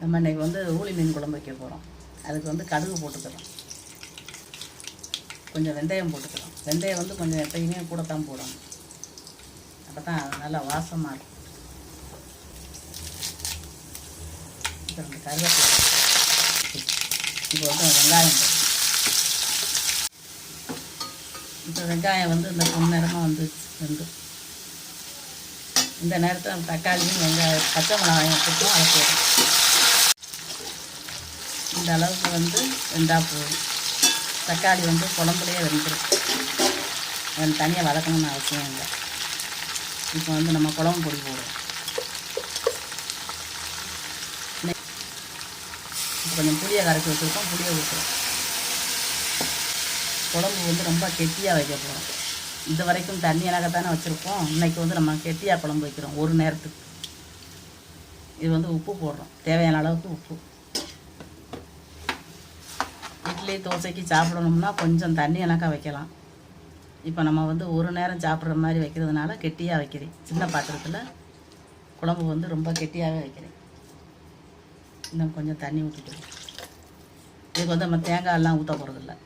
நம்ம இன்றைக்கி வந்து ஊளி மீன் குழம்பு வைக்க போகிறோம் அதுக்கு வந்து கடுகு போட்டுக்கிறோம். கொஞ்சம் வெந்தயம் போட்டுக்கிறோம். வெந்தயம் வந்து கொஞ்சம் எப்பயுமே கூட தான் போடணும். அப்போ தான் நல்லா வாசமாக இருக்கும். இப்போ ரெண்டு கருவேப்பிலை இப்போ வந்து வெங்காயம் இப்போ வெங்காயம் வந்து இந்த பொன்னிறமாக வந்து வந்து. இந்த நேரத்தில் தக்காளியும் வெங்காயம் பச்சை மிளகாயம் போட்டோம் அதை போடுறோம் இந்த அளவுக்கு வந்து வெந்தால் போதும் தக்காளி வந்து குழம்புலையே வெந்துடும் அதை தனியாக வதக்கணும்னு அவசியம் இல்லை. இப்போ வந்து நம்ம குழம்பு பொடி போடுவோம் இன்னைக்கு இப்போ கொஞ்சம் புளியை கரைச்சி வச்சுருக்கோம். புளியை ஊற்றுறோம். குழம்பு வந்து ரொம்ப கெட்டியாக வைக்க போகிறோம் இது வரைக்கும் தண்ணியாக தானே வச்சுருக்கோம் இன்றைக்கி வந்து நம்ம கெட்டியாக குழம்பு வைக்கிறோம். ஒரு நேரத்துக்கு. இது வந்து உப்பு போடுறோம். தேவையான அளவுக்கு உப்பு. இட்லி தோசைக்கு சாப்பிடணும்னா கொஞ்சம் தண்ணி எனக்காக வைக்கலாம். இப்போ நம்ம வந்து ஒரு நேரம் சாப்பிட்ற மாதிரி வைக்கிறதுனால கெட்டியாக வைக்கிறேன். சின்ன பாத்திரத்தில் குழம்பு வந்து ரொம்ப கெட்டியாகவே வைக்கிறேன். இன்னும் கொஞ்சம் தண்ணி ஊற்றிக்கிறேன் இதுக்கு வந்து நம்ம தேங்காயெல்லாம் ஊற்ற போகிறதில்ல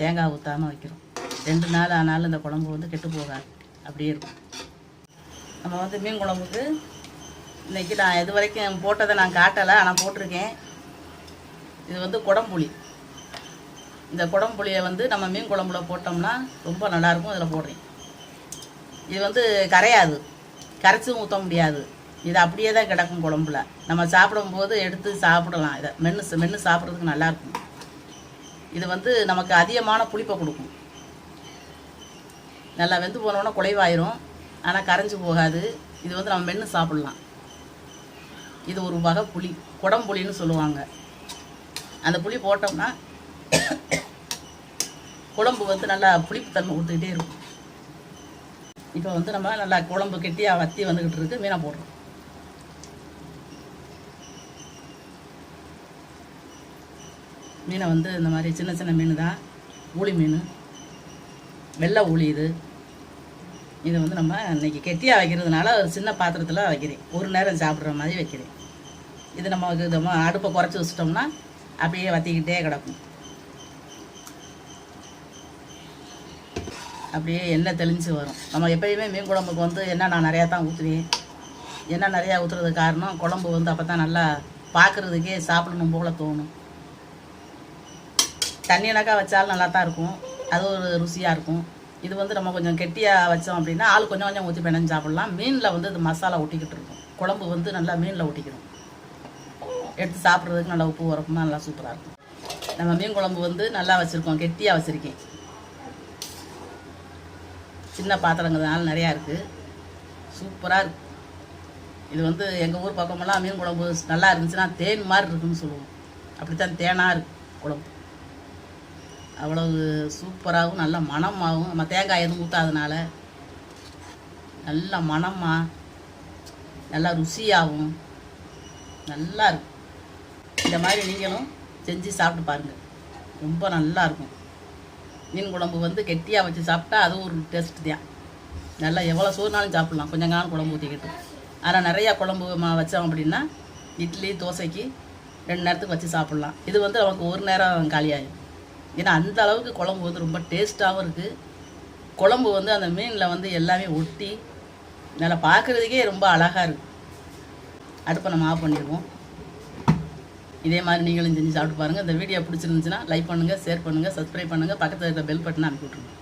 தேங்காய் ஊற்றாமல் வைக்கிறோம். ரெண்டு நாள் ஆனாலும் இந்த குழம்பு வந்து கெட்டு போகாது. அப்படியே இருக்கும். நம்ம வந்து மீன் குழம்புக்கு இன்றைக்கி நான் இது வரைக்கும் போட்டதை நான் காட்டலை ஆனால் போட்டிருக்கேன். இது வந்து குடம்புளி. இந்த குடம்புளியை வந்து நம்ம மீன் குழம்புல போட்டோம்னா ரொம்ப நல்லாயிருக்கும் இதில் போடுறேன். இது வந்து கரையாது கரைச்சும் ஊற்ற முடியாது. இது அப்படியே தான் கிடக்கும் குழம்புல. நம்ம சாப்பிடும்போது எடுத்து சாப்பிடலாம். இதை மென்று மென்று சாப்பிட்றதுக்கு நல்லாயிருக்கும். இது வந்து நமக்கு அதிகமான புளிப்பை கொடுக்கும். நல்லா வெந்து போனோன்னா குலைவாயிரும். ஆனால் கரைஞ்சு போகாது. இது வந்து நம்ம மென்று சாப்பிட்லாம். இது ஒரு வகை புளி குடம்புளின்னு சொல்லுவாங்க. அந்த புளி போட்டோம்னா குழம்பு வந்து நல்லா புளிப்பு தன்மை கொடுத்துக்கிட்டே இருக்கும். இப்போ வந்து நம்ம நல்லா குழம்பு கெட்டியாக வத்தி வந்துக்கிட்டு இருக்கு. மீனை போடுறோம். மீனை வந்து இந்த மாதிரி சின்ன சின்ன மீன் தான் ஊளி மீன். வெள்ளை ஊளி இது. இதை வந்து நம்ம இன்னைக்கு கெட்டியாக வைக்கிறதுனால ஒரு சின்ன பாத்திரத்தில் வைக்கிறேன். ஒரு நேரம் சாப்பிட்ற மாதிரி வைக்கிறேன். இது நம்ம இது நம்ம அடுப்பை குறைச்சி வச்சிட்டோம்னா அப்படியே வத்திக்கிட்டே கிடக்கும். அப்படியே எண்ணெய் தெளிஞ்சு வரும். நம்ம எப்பயுமே மீன் குழம்புக்கு வந்து என்ன நான் நிறையா தான் ஊற்றுவேன் என்ன நிறையா ஊற்றுறதுக்கு காரணம் குழம்பு வந்து அப்போ தான் நல்லா பார்க்குறதுக்கே சாப்பிடணும் போல தோணும். தண்ணியனாக்கா வச்சாலும் நல்லா தான் இருக்கும். அது ஒரு ருசியாக இருக்கும். இது வந்து நம்ம கொஞ்சம் கெட்டியாக வச்சோம் அப்படின்னா ஆள் கொஞ்சம் கொஞ்சம் ஊற்றி பிணைஞ்சு சாப்பிட்லாம். மீனில் வந்து இது மசாலா ஒட்டிக்கிட்டு இருக்கும். குழம்பு வந்து நல்லா மீனில் ஒட்டிக்கணும் எடுத்து சாப்பிட்றதுக்கு நல்லா உப்பு உரப்புமா நல்லா சூப்பராக இருக்கும். நம்ம மீன் குழம்பு வந்து நல்லா வச்சுருக்கோம். கெட்டியாக வச்சுருக்கேன். சின்ன பாத்திரங்கிறதுனால நிறையா இருக்குது சூப்பராக இருக்கு. இது வந்து எங்கள் ஊர் பக்கமெல்லாம் மீன் குழம்பு நல்லா இருந்துச்சுன்னா தேன் மாதிரி இருக்குன்னு சொல்லுவோம். அப்படித்தான் தேனாக இருக்கு குழம்பு. அவ்வளவு சூப்பராகவும் நல்ல மணமாகவும் நம்ம தேங்காய் எதுவும் ஊற்றாதனால நல்ல மணமாக நல்லா ருசியாகவும் நல்லா இருக்கும். இந்த மாதிரி நீங்களும் செஞ்சு சாப்பிட்டு பாருங்கள் ரொம்ப நல்லாயிருக்கும் மீன் குழம்பு வந்து கெட்டியாக வச்சு சாப்பிட்டா அது ஒரு டேஸ்ட் தான். நல்லா எவ்வளோ சோறுனாலும் சாப்பிட்லாம். கொஞ்சம் காலம் குழம்பு ஊற்றிக்கிட்டு ஆனால் நிறையா குழம்பு மா வச்சோம் அப்படின்னா இட்லி தோசைக்கு ரெண்டு நேரத்துக்கு வச்சு சாப்பிட்லாம். இது வந்து நமக்கு ஒரு நேரம் காலியாகும் ஏன்னா அந்த அளவுக்கு குழம்பு வந்து ரொம்ப டேஸ்ட்டாகவும் இருக்குது குழம்பு வந்து அந்த மீனில் வந்து எல்லாமே ஒட்டி நல்லா பார்க்குறதுக்கே ரொம்ப அழகாக இருக்குது அடுப்பை நம்ம ஆஃப் பண்ணிடுவோம். இதே மாதிரி நீங்களும் செஞ்சு சாப்பிட்டு பாருங்கள் இந்த வீடியோ பிடிச்சிருந்துச்சுன்னா லைக் பண்ணுங்கள் ஷேர் பண்ணுங்கள் சப்ஸ்கிரைப் பண்ணுங்கள் பக்கத்தில் இருக்கிற பெல் பட்டனை அனுப்பி விட்ருங்க